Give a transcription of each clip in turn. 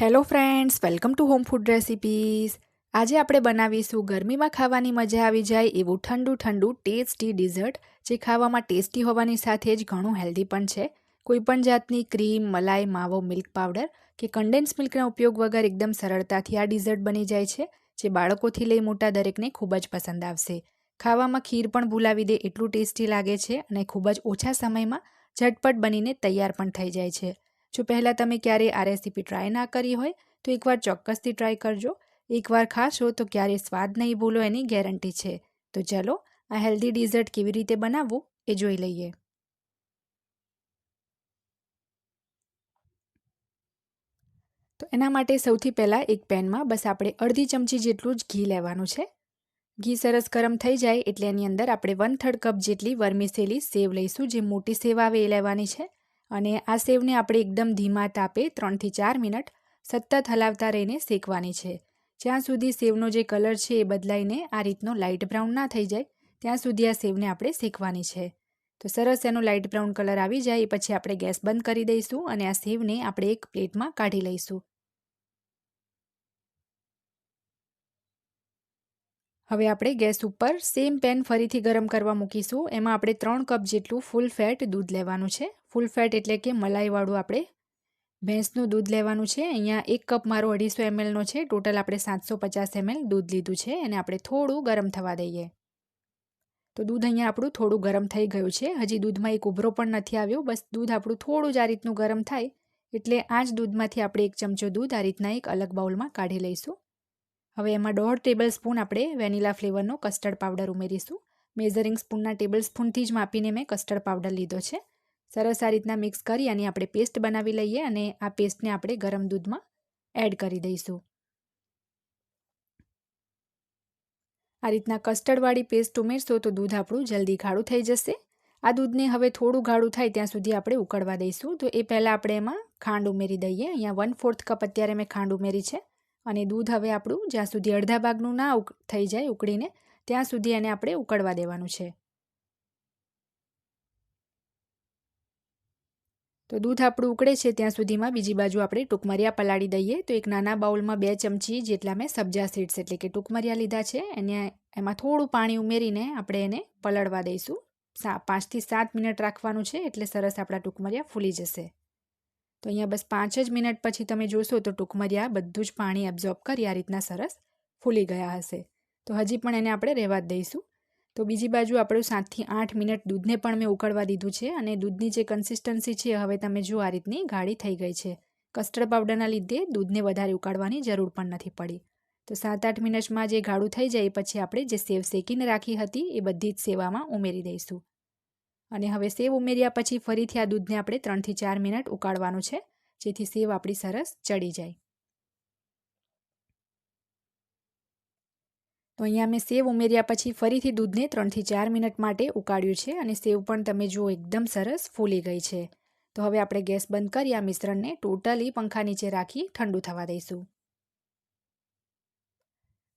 Hello friends welcome to home food recipes આજે આપણે બનાવીશું ગરમીમાં ખાવાની મજા આવી જાય એવું ઠંડુ ઠંડુ ટેસ્ટી ડિઝર્ટ, જે ખાવામાં ટેસ્ટી હોવાની સાથે જ ઘણું હેલ્ધી પણ છે. કોઈપણ જાતની ક્રીમ, મલાઈ, માવો, મિલ્ક પાવડર કે કન્ડેન્સ મિલ્કના ઉપયોગ વગર એકદમ સરળતાથી આ ડિઝર્ટ બની જાય છે, જે બાળકોથી લઈ મોટા દરેકને ખૂબ જ પસંદ આવશે. ખાવામાં ખીર પણ ભૂલાવી દે એટલું ટેસ્ટી લાગે છે અને ખૂબ જ ઓછા સમયમાં ઝટપટ બનીને તૈયાર પણ થઈ જાય છે. જો પહેલાં તમે ક્યારેય આ રેસીપી ટ્રાય ના કરી હોય, તો એકવાર ચોક્કસથી ટ્રાય કરજો. એકવાર ખાશો તો ક્યારેય સ્વાદ નહીં ભૂલો એની ગેરંટી છે. તો ચલો, આ હેલ્ધી ડિઝર્ટ કેવી રીતે બનાવવું એ જોઈ લઈએ. તો એના માટે સૌથી પહેલાં એક પેનમાં બસ આપણે અડધી ચમચી જેટલું જ ઘી લેવાનું છે. ઘી સરસ ગરમ થઈ જાય એટલે એની અંદર આપણે વન થર્ડ કપ જેટલી વરમીસેલી સેવ લઈશું, જે મોટી સેવ આવે એ લેવાની છે. અને આ સેવને આપણે એકદમ ધીમા તાપે ત્રણથી ચાર મિનિટ સતત હલાવતા રહીને શેકવાની છે. જ્યાં સુધી સેવનો જે કલર છે એ બદલાઈને આ રીતનો લાઇટ બ્રાઉન ના થઈ જાય, ત્યાં સુધી આ સેવને આપણે શેકવાની છે. તો સરસ એનો લાઇટ બ્રાઉન કલર આવી જાય એ પછી આપણે ગેસ બંધ કરી દઈશું અને આ સેવને આપણે એક પ્લેટમાં કાઢી લઈશું. હવે આપણે ગેસ ઉપર સેમ પેન ફરીથી ગરમ કરવા મૂકીશું. એમાં આપણે ત્રણ કપ જેટલું ફૂલ ફેટ દૂધ લેવાનું છે. ફૂલ ફેટ એટલે કે મલાઈવાળું આપણે ભેંસનું દૂધ લેવાનું છે. અહીંયા એક કપ મારો અઢીસો એમએલનો છે. ટોટલ આપણે સાતસો પચાસ એમએલ દૂધ લીધું છે અને આપણે થોડું ગરમ થવા દઈએ. તો દૂધ અહીંયા આપણું થોડું ગરમ થઈ ગયું છે. હજી દૂધમાં એક ઉભરો પણ નથી આવ્યો. બસ દૂધ આપણું થોડું જ આ રીતનું ગરમ થાય એટલે આ જ દૂધમાંથી આપણે એક ચમચો દૂધ આ રીતના એક અલગ બાઉલમાં કાઢી લઈશું. હવે એમાં દોઢ ટેબલ સ્પૂન આપણે વેનીલા ફ્લેવરનો કસ્ટર્ડ પાવડર ઉમેરીશું. મેઝરિંગ સ્પૂનના ટેબલ સ્પૂનથી જ માપીને મેં કસ્ટર્ડ પાવડર લીધો છે. સરસ આ રીતના મિક્સ કરી અને આપણે પેસ્ટ બનાવી લઈએ અને આ પેસ્ટને આપણે ગરમ દૂધમાં એડ કરી દઈશું. આ રીતના કસ્ટર્ડવાળી પેસ્ટ ઉમેરશો તો દૂધ આપણું જલ્દી ગાળું થઈ જશે. આ દૂધને હવે થોડું ગાળું થાય ત્યાં સુધી આપણે ઉકળવા દઈશું. તો એ પહેલાં આપણે એમાં ખાંડ ઉમેરી દઈએ. અહીંયા વન ફોર્થ કપ અત્યારે મેં ખાંડ ઉમેરી છે. અને દૂધ હવે આપણું જ્યાં સુધી અડધા ભાગનું ના થઈ જાય ઉકળીને, ત્યાં સુધી એને આપણે ઉકળવા દેવાનું છે. તો દૂધ આપણું ઉકળે છે ત્યાં સુધીમાં બીજી બાજુ આપણે ટૂંકમરિયા પલાળી દઈએ. તો એક નાના બાઉલમાં બે ચમચી જેટલા મેં સબ્જા સીડ્સ એટલે કે ટૂંકમરિયા લીધા છે. એને એમાં થોડું પાણી ઉમેરીને આપણે એને પલળવા દઈશું. સા પાંચથી સાત મિનિટ રાખવાનું છે એટલે સરસ આપણા ટૂંકમરિયા ફૂલી જશે. તો અહીંયા બસ પાંચ જ મિનિટ પછી તમે જોશો તો ટૂંકમરિયા બધું જ પાણી એબ્ઝોર્બ કરી આ રીતના સરસ ફૂલી ગયા હશે. તો હજી પણ એને આપણે રહેવા જ દઈશું. તો બીજી બાજુ આપણું સાતથી આઠ મિનિટ દૂધને પણ મેં ઉકળવા દીધું છે અને દૂધની જે કન્સિસ્ટન્સી છે, હવે તમે જો આ રીતની ગાઢી થઈ ગઈ છે. કસ્ટર્ડ પાવડરના લીધે દૂધને વધારે ઉકાળવાની જરૂર પણ નથી પડી. તો સાત આઠ મિનિટમાં જે ગાળું થઈ જાય પછી આપણે જે સેવ શેકીને રાખી હતી એ બધી જ સેવામાં ઉમેરી દઈશું. અને હવે સેવ ઉમેર્યા પછી ફરીથી આ દૂધને આપણે ત્રણથી ચાર મિનિટ ઉકાળવાનું છે, જેથી સેવ આપણી સરસ ચડી જાય. તો અહીંયા મેં સેવ ઉમેર્યા પછી ફરીથી દૂધને ત્રણથી ચાર મિનિટ માટે ઉકાળ્યું છે અને સેવ પણ તમે જુઓ એકદમ સરસ ફૂલી ગઈ છે. તો હવે આપણે ગેસ બંધ કરી આ મિશ્રણને ટોટલી પંખા નીચે રાખી ઠંડુ થવા દઈશું.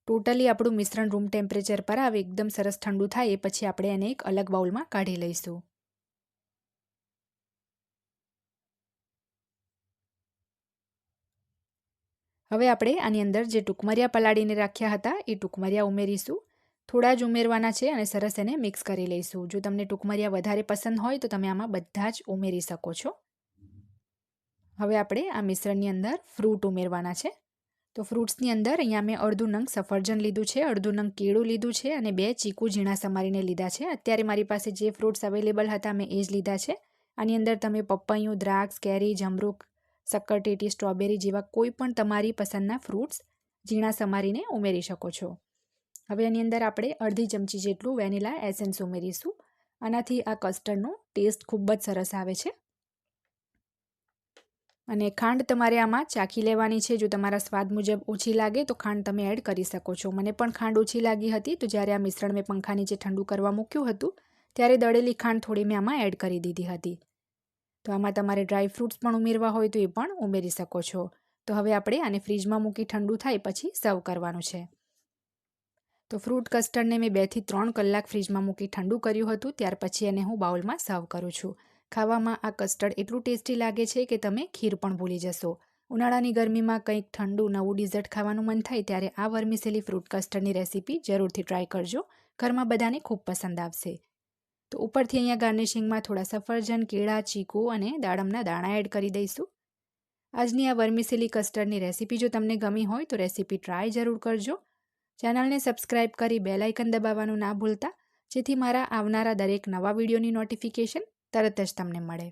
ટોટલી આપણું મિશ્રણ રૂમ ટેમ્પરેચર પર આવે એકદમ સરસ ઠંડુ થાય એ પછી આપણે એને એક અલગ બાઉલમાં કાઢી લઈશું. હવે આપણે આની અંદર જે ટૂંકમરિયા પલાળીને રાખ્યા હતા, એ ટૂંકમરિયા ઉમેરીશું. થોડા જ ઉમેરવાના છે અને સરસ એને મિક્સ કરી લઈશું. જો તમને ટૂંકમરિયા વધારે પસંદ હોય તો તમે આમાં બધા જ ઉમેરી શકો છો. હવે આપણે આ મિશ્રણની અંદર ફ્રૂટ ઉમેરવાના છે. તો ફ્રૂટ્સની અંદર અહીંયા મેં અડધું નંગ સફરજન લીધું છે, અડધું નંગ કેળું લીધું છે અને બે ચીકુ ઝીણા સમારીને લીધા છે. અત્યારે મારી પાસે જે ફ્રૂટ્સ અવેલેબલ હતા મેં એ જ લીધા છે. આની અંદર તમે પપૈયું, દ્રાક્ષ, કેરી, જમરૂક શક્કરટેટી સ્ટ્રોબેરી જેવા કોઈ પણ તમારી પસંદના ફ્રૂટ્સ ઝીણા સમારીને ઉમેરી શકો છો. હવે એની અંદર આપણે અડધી ચમચી જેટલું વેનીલા એસેન્સ ઉમેરીશું. આનાથી આ કસ્ટર્ડનો ટેસ્ટ ખૂબ જ સરસ આવે છે. અને ખાંડ તમારે આમાં ચાખી લેવાની છે. જો તમારા સ્વાદ મુજબ ઓછી લાગે તો ખાંડ તમે એડ કરી શકો છો. મને પણ ખાંડ ઓછી લાગી હતી તો જ્યારે આ મિશ્રણ મેં પંખા નીચે ઠંડુ કરવા મૂક્યું હતું, ત્યારે દળેલી ખાંડ થોડી મેં આમાં એડ કરી દીધી હતી. તો આમાં તમારે ડ્રાય ફ્રૂટ્સ પણ ઉમેરવા હોય તો એ પણ ઉમેરી શકો છો. તો હવે આપણે આને ફ્રીજમાં મૂકી ઠંડુ થાય પછી સર્વ કરવાનું છે. તો ફ્રૂટ કસ્ટર્ડને મેં બેથી ત્રણ કલાક ફ્રીજમાં મૂકી ઠંડુ કર્યું હતું, ત્યાર પછી એને હું બાઉલમાં સર્વ કરું છું. ખાવામાં આ કસ્ટર્ડ એટલું ટેસ્ટી લાગે છે કે તમે ખીર પણ ભૂલી જશો. ઉનાળાની ગરમીમાં કંઈક ઠંડુ નવું ડિઝર્ટ ખાવાનું મન થાય ત્યારે આ વર્મિસેલી ફ્રૂટ કસ્ટર્ડની રેસીપી જરૂરથી ટ્રાય કરજો. ઘરમાં બધાને ખૂબ પસંદ આવશે. તો ઉપરથી અહીંયા ગાર્નિશિંગમાં થોડા સફરજન, કેળા, ચીકુ અને દાડમના દાણા એડ કરી દઈશું. આજની આ વર્મિસેલી કસ્ટર્ડની રેસીપી જો તમને ગમી હોય તો રેસીપી ટ્રાય જરૂર કરજો. ચેનલને સબસ્ક્રાઇબ કરી બેલાઇકન દબાવવાનું ના ભૂલતા, જેથી મારા આવનારા દરેક નવા વિડીયોની નોટિફિકેશન તરત જ તમને મળે.